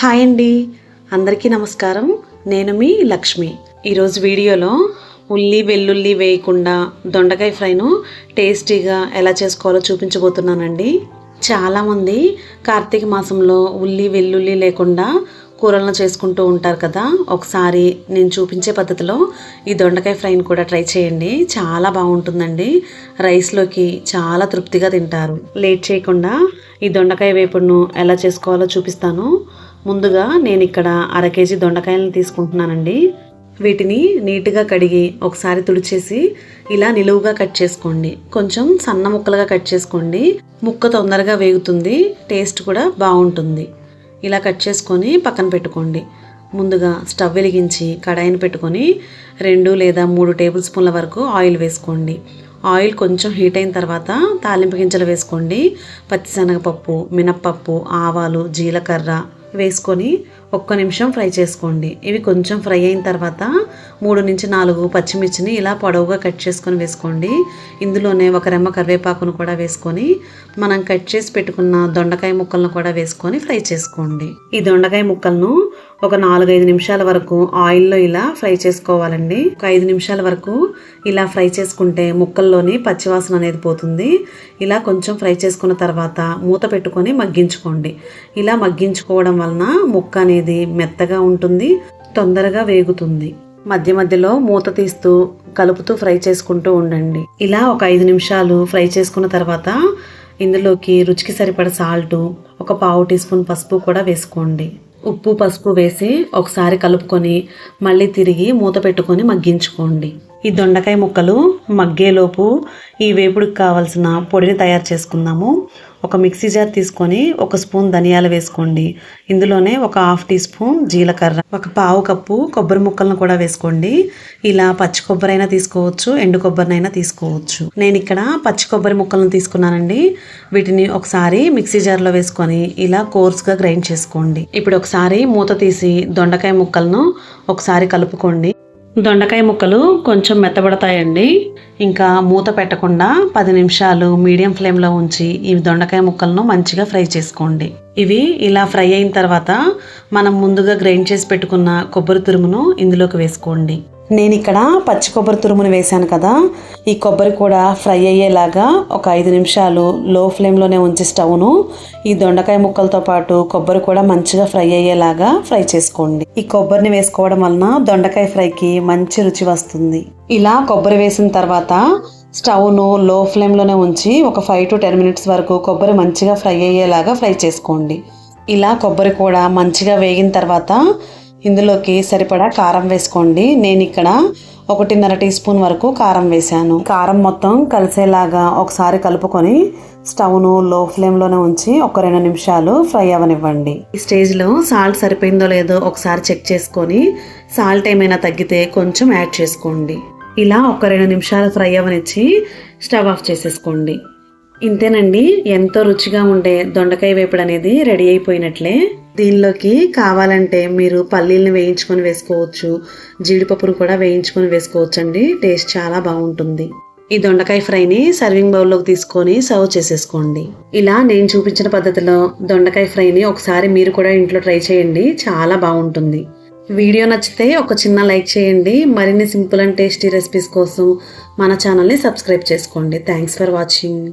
Hi అండి. అందరికీ నమస్కారం. నేను మీ లక్ష్మి. ఈరోజు వీడియోలో ఉల్లి వెల్లుల్లి వేయకుండా దొండకాయ ఫ్రైను టేస్టీగా ఎలా చేసుకోవాలో చూపించబోతున్నానండి. చాలామంది కార్తీక మాసంలో ఉల్లి వెల్లుల్లి లేకుండా కూరలను చేసుకుంటూ ఉంటారు కదా. ఒకసారి నేను చూపించే పద్ధతిలో ఈ దొండకాయ ఫ్రైని కూడా ట్రై చేయండి. చాలా బాగుంటుందండి. రైస్లోకి చాలా తృప్తిగా తింటారు. లేట్ చేయకుండా ఈ దొండకాయ వేపుడును ఎలా చేసుకోవాలో చూపిస్తాను. ముందుగా నేను ఇక్కడ అర కేజీ దొండకాయలను తీసుకుంటున్నానండి. వీటిని నీట్గా కడిగి ఒకసారి తుడిచేసి ఇలా నిలువుగా కట్ చేసుకోండి. కొంచెం సన్న ముక్కలుగా కట్ చేసుకోండి. ముక్క తొందరగా వేగుతుంది. టేస్ట్ కూడా బాగుంటుంది. ఇలా కట్ చేసుకొని పక్కన పెట్టుకోండి. ముందుగా స్టవ్ వెలిగించి కడాయిని పెట్టుకొని రెండు లేదా మూడు టేబుల్ స్పూన్ల వరకు ఆయిల్ వేసుకోండి. ఆయిల్ కొంచెం హీట్ అయిన తర్వాత తాలింపు గింజలు వేసుకోండి. పచ్చిశనగపప్పు మినప్పప్పు ఆవాలు జీలకర్ర వేసుకొని ఒక్క నిమిషం ఫ్రై చేసుకోండి. ఇవి కొంచెం ఫ్రై అయిన తర్వాత మూడు నుంచి నాలుగు పచ్చిమిర్చిని ఇలా పొడవుగా కట్ చేసుకొని వేసుకోండి. ఇందులోనే ఒక రెమ్మ కరివేపాకును కూడా వేసుకొని మనం కట్ చేసి పెట్టుకున్న దొండకాయ ముక్కలను కూడా వేసుకొని ఫ్రై చేసుకోండి. ఈ దొండకాయ ముక్కలను ఒక నాలుగైదు నిమిషాల వరకు ఆయిల్లో ఇలా ఫ్రై చేసుకోవాలండి. ఒక ఐదు నిమిషాల వరకు ఇలా ఫ్రై చేసుకుంటే ముక్కల్లోని పచ్చివాసన అనేది పోతుంది. ఇలా కొంచెం ఫ్రై చేసుకున్న తర్వాత మూత పెట్టుకొని మగ్గించుకోండి. ఇలా మగ్గించుకోవడం వలన ముక్క అనేది మెత్తగా ఉంటుంది తొందరగా వేగుతుంది. మధ్య మధ్యలో మూత తీస్తూ కలుపుతూ ఫ్రై చేసుకుంటూ ఉండండి. ఇలా ఒక ఐదు నిమిషాలు ఫ్రై చేసుకున్న తర్వాత ఇందులోకి రుచికి సరిపడ సాల్టు ఒక పావు టీ స్పూన్ పసుపు కూడా వేసుకోండి. ఉప్పు పసుపు వేసి ఒకసారి కలుపుకొని మళ్ళీ తిరిగి మూత పెట్టుకొని మగ్గించుకోండి. ఈ దొండకాయ ముక్కలు మగ్గేలోపు ఈ వేపుడికి కావాల్సిన పొడిని తయారు చేసుకుందాము. ఒక మిక్సీ జార్ తీసుకొని ఒక స్పూన్ ధనియాలు వేసుకోండి. ఇందులోనే ఒక హాఫ్ టీ స్పూన్ జీలకర్ర ఒక పావు కప్పు కొబ్బరి ముక్కలను కూడా వేసుకోండి. ఇలా పచ్చి కొబ్బరి అయినా తీసుకోవచ్చు ఎండు కొబ్బరినైనా తీసుకోవచ్చు. నేను ఇక్కడ పచ్చి కొబ్బరి ముక్కలను తీసుకున్నానండి. వీటిని ఒకసారి మిక్సీ జార్లో వేసుకొని ఇలా కోర్స్గా గ్రైండ్ చేసుకోండి. ఇప్పుడు ఒకసారి మూత తీసి దొండకాయ ముక్కలను ఒకసారి కలుపుకోండి. దొండకాయ ముక్కలు కొంచెం మెత్తబడతాయండి. ఇంకా మూత పెట్టకుండా పది నిమిషాలు మీడియం ఫ్లేమ్లో ఉంచి ఈ దొండకాయ ముక్కలను మంచిగా ఫ్రై చేసుకోండి. ఇవి ఇలా ఫ్రై అయిన తర్వాత మనం ముందుగా గ్రైండ్ చేసి పెట్టుకున్న కొబ్బరి తురుమును ఇందులోకి వేసుకోండి. నేను ఇక్కడ పచ్చి కొబ్బరి తురుమును వేశాను కదా. ఈ కొబ్బరి కూడా ఫ్రై అయ్యేలాగా ఒక ఐదు నిమిషాలు లో ఫ్లేమ్లోనే ఉంచి స్టవ్ను ఈ దొండకాయ ముక్కలతో పాటు కొబ్బరి కూడా మంచిగా ఫ్రై అయ్యేలాగా ఫ్రై చేసుకోండి. ఈ కొబ్బరిని వేసుకోవడం వలన దొండకాయ ఫ్రైకి మంచి రుచి వస్తుంది. ఇలా కొబ్బరి వేసిన తర్వాత స్టవ్ను లో ఫ్లేమ్లోనే ఉంచి ఒక ఫైవ్ టు టెన్ మినిట్స్ వరకు కొబ్బరి మంచిగా ఫ్రై అయ్యేలాగా ఫ్రై చేసుకోండి. ఇలా కొబ్బరి కూడా మంచిగా వేగిన తర్వాత ఇందులోకి సరిపడా కారం వేసుకోండి. నేను ఇక్కడ ఒకటిన్నర టీ స్పూన్ వరకు కారం వేశాను. కారం మొత్తం కలిసేలాగా ఒకసారి కలుపుకొని స్టవ్ను లో ఫ్లేమ్లోనే ఉంచి ఒక రెండు నిమిషాలు ఫ్రై అవ్వనివ్వండి ఈ స్టేజ్లో సాల్ట్ సరిపోయిందో లేదో ఒకసారి చెక్ చేసుకొని సాల్ట్ ఏమైనా తగ్గితే కొంచెం యాడ్ చేసుకోండి. ఇలా ఒక రెండు నిమిషాలు ఫ్రై అవ్వనిచ్చి స్టవ్ ఆఫ్ చేసేసుకోండి. ఇంతేనండి ఎంతో రుచిగా ఉండే దొండకాయ వేపుడు అనేది రెడీ అయిపోయినట్లే. దీనిలోకి కావాలంటే మీరు పల్లీలను వేయించుకొని వేసుకోవచ్చు జీడిపప్పును కూడా వేయించుకొని వేసుకోవచ్చు అండి టేస్ట్ చాలా బాగుంటుంది. ఈ దొండకాయ ఫ్రైని సర్వింగ్ బౌల్లోకి తీసుకొని సర్వ్ చేసేసుకోండి. ఇలా నేను చూపించిన పద్ధతిలో దొండకాయ ఫ్రైని ఒకసారి మీరు కూడా ఇంట్లో ట్రై చేయండి చాలా బాగుంటుంది. వీడియో నచ్చితే ఒక చిన్న లైక్ చేయండి మరిన్ని సింపుల్ అండ్ టేస్టీ రెసిపీస్ కోసం మన ఛానల్ని సబ్స్క్రైబ్ చేసుకోండి. Thanks for watching.